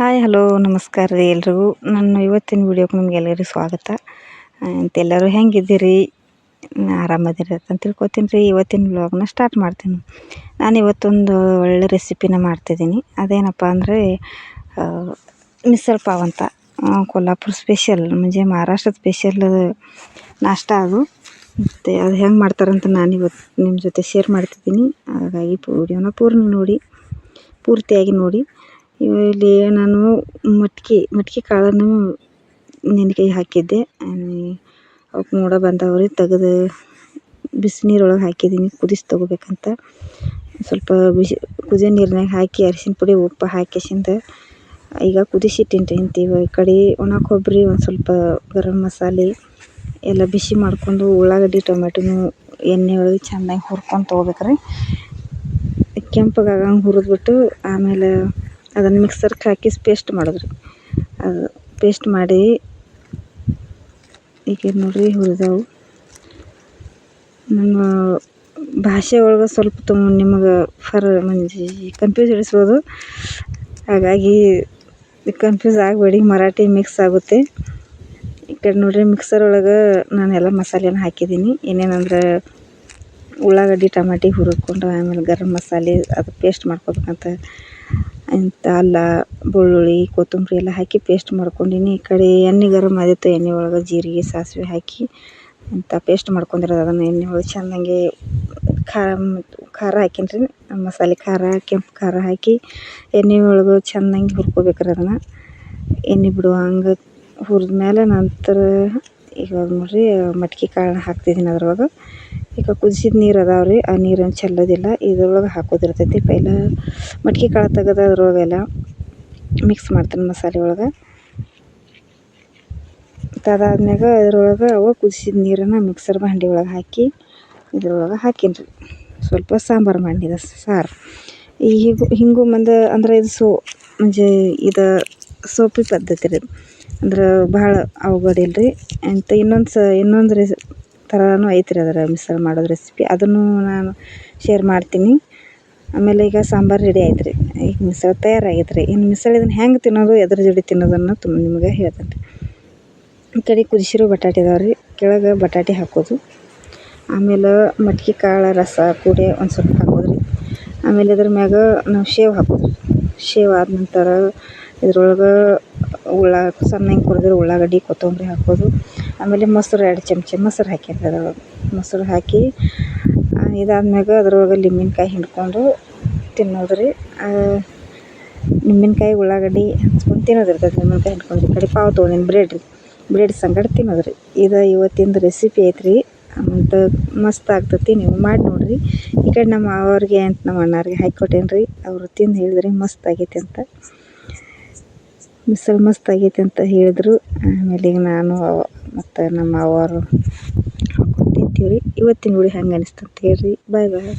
Hi, hello, ನಮಸ್ಕಾರ ರೀ ಎಲ್ರಿಗೂ. ನನ್ನ ಇವತ್ತಿನ ವಿಡಿಯೋಗೆ ನಿಮ್ಗೆಲ್ಲರಿಗೂ ಸ್ವಾಗತ. ಅಂತೆಲ್ಲರೂ ಹೆಂಗಿದ್ದೀರಿ? ಆರಾಮದಿರಿ ಅಂತ ತಿಳ್ಕೊತೀನಿ ರೀ. ಇವತ್ತಿನ ವ್ಲಾಗ್ನ ಸ್ಟಾರ್ಟ್ ಮಾಡ್ತೀನಿ. ನಾನು ಇವತ್ತೊಂದು ಒಳ್ಳೆ ರೆಸಿಪಿನ ಮಾಡ್ತಿದ್ದೀನಿ. ಅದೇನಪ್ಪ ಅಂದರೆ ಮಿಸಲ್ ಪಾವ್ ಅಂತ. ಕೊಲ್ಹಾಪುರ ಸ್ಪೆಷಲ್ ಮುಂಜೆ ಮಹಾರಾಷ್ಟ್ರದ ಸ್ಪೆಷಲ್ ನಾಷ್ಟ ಅದು. ಮತ್ತು ಅದು ಹೆಂಗೆ ಮಾಡ್ತಾರಂತ ನಾನು ಇವತ್ತು ನಿಮ್ಮ ಜೊತೆ ಶೇರ್ ಮಾಡ್ತಿದ್ದೀನಿ. ಹಾಗಾಗಿ ವಿಡಿಯೋನ ಪೂರ್ಣ ನೋಡಿ, ಪೂರ್ತಿಯಾಗಿ ನೋಡಿ. ಇಲ್ಲಿ ನಾನು ಮಟ್ಕೆ ಮಟ್ಕೆ ಕಾಳನ್ನು ನೆನೆಗೆ ಹಾಕಿದ್ದೆ. ಅವಕ್ಕೆ ನೋಡ ಬಂದವ್ರಿ ತೆಗೆದು ಬಿಸಿನೀರೊಳಗೆ ಹಾಕಿದ್ದೀನಿ, ಕುದಿಸಿ ತಗೋಬೇಕಂತ. ಸ್ವಲ್ಪ ಬಿಸಿ, ಕುದಿಯೋ ನೀರಿನಾಗ ಹಾಕಿ ಅರಿಶಿನ ಪುಡಿ, ಉಪ್ಪು ಹಾಕಿಸಿಂದ ಈಗ ಕುದಿಸಿಟ್ಟಿನಿ ರೀ ಈ ಕಡೆ ಒಣ ಕೊಬ್ಬರಿ, ಒಂದು ಸ್ವಲ್ಪ ಗರಮ್ ಮಸಾಲೆ ಎಲ್ಲ ಬಿಸಿ ಮಾಡಿಕೊಂಡು ಉಳ್ಳಾಗಡ್ಡಿ ಟೊಮೆಟೊನು ಎಣ್ಣೆ ಒಳಗೆ ಚೆನ್ನಾಗಿ ಹುರ್ಕೊಂಡು ತೊಗೊಬೇಕ್ರಿ. ಕೆಂಪಗೆ ಆಗಂಗೆ ಹುರಿದ್ಬಿಟ್ಟು ಆಮೇಲೆ ಅದನ್ನು ಮಿಕ್ಸರ್ಗೆ ಹಾಕಿ ಪೇಸ್ಟ್ ಮಾಡೋದು ಅದು ಪೇಸ್ಟ್ ಮಾಡಿ ಈಗ ನೋಡ್ರಿ ಹುರಿದವು. ನಮ್ಮ ಭಾಷೆ ಒಳಗೆ ಸ್ವಲ್ಪ ತುಂಬ ನಿಮಗೆ ಫರ್ ಮಂಜಿ ಕನ್ಫ್ಯೂಸ್ ಇಡಿಸ್ಬೋದು ಹಾಗಾಗಿ ಕನ್ಫ್ಯೂಸ್ ಆಗಬೇಡಿ, ಮರಾಠಿ ಮಿಕ್ಸ್ ಆಗುತ್ತೆ. ಈ ಕಡೆ ನೋಡ್ರಿ ಮಿಕ್ಸರ್ ಒಳಗೆ ನಾನು ಎಲ್ಲ ಮಸಾಲೆನ ಹಾಕಿದ್ದೀನಿ. ಏನೇನಂದ್ರೆ ಉಳ್ಳಾಗಡ್ಡಿ, ಟಮಾಟಿ ಹುರ್ಕೊಂಡು ಆಮೇಲೆ ಗರಂ ಮಸಾಲೆ ಅದು ಪೇಸ್ಟ್ ಮಾಡ್ಕೊಬೇಕಂತ ಇಂಥ ಅಲ್ಲ, ಬೆಳ್ಳುಳ್ಳಿ, ಕೊತ್ತಂಬರಿ ಎಲ್ಲ ಹಾಕಿ ಪೇಸ್ಟ್ ಮಾಡ್ಕೊಂಡೀನಿ. ಈ ಕಡೆ ಎಣ್ಣೆ ಗರಮ್ ಆದಿತ್ತು ಎಣ್ಣೆ ಒಳಗೆ ಜೀರಿಗೆ, ಸಾಸಿವೆ ಹಾಕಿ ಅಂತ ಪೇಸ್ಟ್ ಮಾಡ್ಕೊಂಡಿರೋದು ಅದನ್ನು ಎಣ್ಣೆ ಒಳಗೆ ಚೆಂದಂಗೆ ಖಾರ ಖಾರ ಹಾಕೀನಿ ರೀ ಮಸಾಲೆ ಖಾರ, ಕೆಂಪು ಖಾರ ಹಾಕಿ ಎಣ್ಣೆ ಒಳಗೆ ಚೆಂದಂಗೆ ರೀ ಅದನ್ನು. ಎಣ್ಣೆ ಬಿಡುವ ಹಂಗೆ ಹುರಿದ್ಮೇಲೆ ನಂತರ ಇವಾಗ ನೋಡಿರಿ, ಮಟ್ಕಿ ಕಾಳನ್ನ ಹಾಕ್ತಿದ್ದೀನಿ ಅದ್ರೊಳಗೆ. ಈಗ ಕುದಿಸಿದ ನೀರು ಅದಾವೆ ರೀ, ಆ ನೀರನ್ನು ಚೆಲ್ಲೋದಿಲ್ಲ, ಇದ್ರೊಳಗೆ ಹಾಕೋದಿರ್ತೈತಿ ಪೈಲ. ಮಟ್ಕಿ ಕಾಳು ತೆಗೆದು ಅದ್ರೊಳಗೆಲ್ಲ ಮಿಕ್ಸ್ ಮಾಡ್ತೀನಿ ಮಸಾಲೆ ಒಳಗೆ. ಅದಾದ್ಮ್ಯಾಗ ಅದ್ರೊಳಗೆ ಅವ ಕುದಿಸಿದ ನೀರನ್ನು ಮಿಕ್ಸರ್ ಭಾಂಡಿ ಒಳಗೆ ಹಾಕಿ ಇದ್ರೊಳಗೆ ಹಾಕೀನಿ ರೀ. ಸ್ವಲ್ಪ ಸಾಂಬಾರು ಮಾಡಿದ ಸಾರು. ಈ ಹೀಗು ಹಿಂಗು ಮಂದ ಅಂದ್ರೆ ಇದು ಸೋ, ಮುಂಜೆ ಇದು ಸೋಪಿ ಪದ್ಧತಿ ರೀ. ಅಂದ್ರೆ ಭಾಳ ಅವಘಡಿಲ್ಲ ರೀ ಅಂತ ಇನ್ನೊಂದು ಸ, ಇನ್ನೊಂದು ರೆಸಿ ಥರನೂ ಐತ್ರಿ ಅದರ ಮಿಸಲ್ ಮಾಡೋದು ರೆಸಿಪಿ ಅದನ್ನು ನಾನು ಶೇರ್ ಮಾಡ್ತೀನಿ. ಆಮೇಲೆ ಈಗ ಸಾಂಬಾರು ರೆಡಿ ಆಯ್ತು ರೀ ಈಗ ಮಿಸಲ್ ತಯಾರಾಗೈತೆ ರೀ ಇನ್ನು ಮಿಸಲ್ ಇದನ್ನು ಹೆಂಗೆ ತಿನ್ನೋದು, ಎದ್ರ ಜೋಡಿ ತಿನ್ನೋದನ್ನು ತುಂಬ ನಿಮ್ಗೆ ಹೇಳ್ತೇನೆ ರೀ ಈ ಕಡೆ ಕುದಿಸಿರೋ ಬಟಾಟೆ ಇದಾವೆ ರೀ ಕೆಳಗೆ ಬಟಾಟೆ ಹಾಕೋದು. ಆಮೇಲೆ ಮಟ್ಕಿ ಕಾಳು, ರಸ ಕೂಡೆ ಒಂದು ಸ್ವಲ್ಪ ಹಾಕೋದು ರೀ ಆಮೇಲೆ ಇದ್ರ ಮ್ಯಾಗ ನಾವು ಶೇವ್ ಹಾಕೋದು ಶೇವ್ ಆದ ನಂತರ ಇದ್ರೊಳಗೆ ಉಳ್ಳಾ ಸಣ್ಣಗೆ ಹುರಿದಿರೋ ಉಳ್ಳಾಗಡ್ಡಿ, ಕೊತ್ತಂಬರಿ ಹಾಕೋದು. ಆಮೇಲೆ ಮೊಸರು ಎರಡು ಚಮಚ ಮೊಸರು ಹಾಕೀನಿ ಅದ್ರೊಳಗೆ ಮೊಸರು ಹಾಕಿ ಇದಾದ್ಮ್ಯಾಗ ಅದ್ರೊಳಗೆ ಲಿಂಬಿನ್ಕಾಯಿ ಹಿಂಡ್ಕೊಂಡು ತಿನ್ನೋದು ರೀ ನಿಂಬೆಕಾಯಿ ಉಳ್ಳಾಗಡ್ಡಿ ಹಚ್ಕೊಂಡು ತಿನ್ನೋದು ನಿಂಬೆಕಾಯಿ ಹಿಂಡ್ಕೊಂಡು ಈ ಕಡೆ ಪಾವ್ ತೊಗೊಂಡೀನಿ ಬ್ರೆಡ್ ರೀ ಬ್ರೆಡ್ ಸಂಗಡ ತಿನ್ನೋದು ರೀ ಇದು ಇವತ್ತಿಂದು ರೆಸಿಪಿ ಐತೆ ರೀ ಮತ್ತು ಮಸ್ತ್ ಆಗ್ತೈತಿ. ನೀವು ಮಾಡಿ ನೋಡಿರಿ. ಈ ಕಡೆ ನಮ್ಮ ಮಾವವ್ರಿಗೆ ಅಂತ ನಮ್ಮ ಅಣ್ಣಾರಿಗೆ ಹಾಕ್ಕೊಟ್ಟೇನಿ ರೀ ಅವರು ತಿಂದು ಹೇಳಿದ್ರಿ ಮಸ್ತ್ ಆಗೈತಿ ಅಂತ. ಮಿಸಲ್ ಮಸ್ತ್ ಆಗೈತೆ ಅಂತ ಹೇಳಿದ್ರು. ಆಮೇಲೆ ಈಗ ನಾನು, ಮತ್ತು ನಮ್ಮ ಮಾವ ಹಾಕ್ಕೊಂಡು ರೀ ಇವತ್ತಿನ ನೋಡಿ ಹೆಂಗೆ ಅನಿಸ್ತು ಅಂತ ಹೇಳ್ರಿ. ಬಾಯ್ ಬಾಯ್